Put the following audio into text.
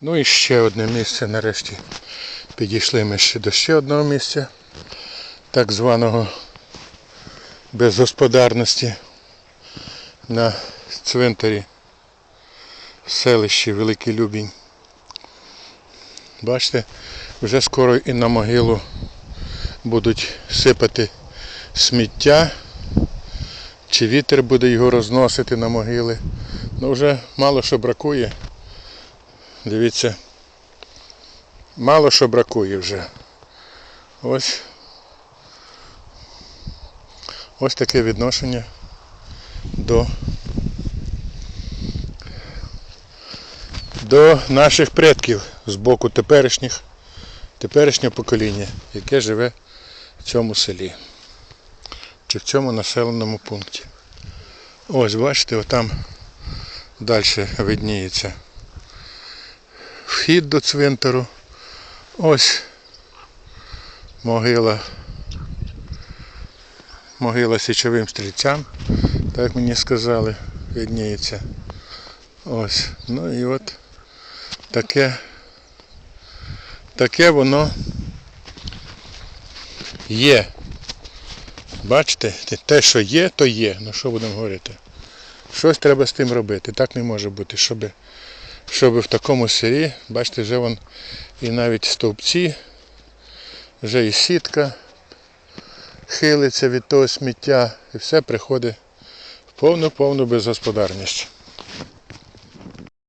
Ну і ще одне місце нарешті. Підійшли ми ще до ще одного місця, так званого безгосподарності на цвинтарі в селищі Великий Любінь. Бачите, вже скоро і на могилу будуть сипати сміття, чи вітер буде його розносити на могили. Ну вже мало що бракує. Дивіться, мало що бракує вже. Ось. Ось таке відношення до, до наших предків з боку теперішніх, теперішнього покоління, яке живе в цьому селі чи в цьому населеному пункті. Ось, бачите, отам далі видніється вхід до цвинтару. Ось могила. Могила січовим стрільцям, так мені сказали, видніється. Ось. Ну і от таке, таке воно є. Бачите, те, що є, то є. Ну що будемо говорити? Щось треба з тим робити. Так не може бути, щоб, щоб в такому сирі, бачите, вже вон і навіть стовпці, вже і сітка хилиться від того сміття, і все приходить в повну-повну безгосподарність.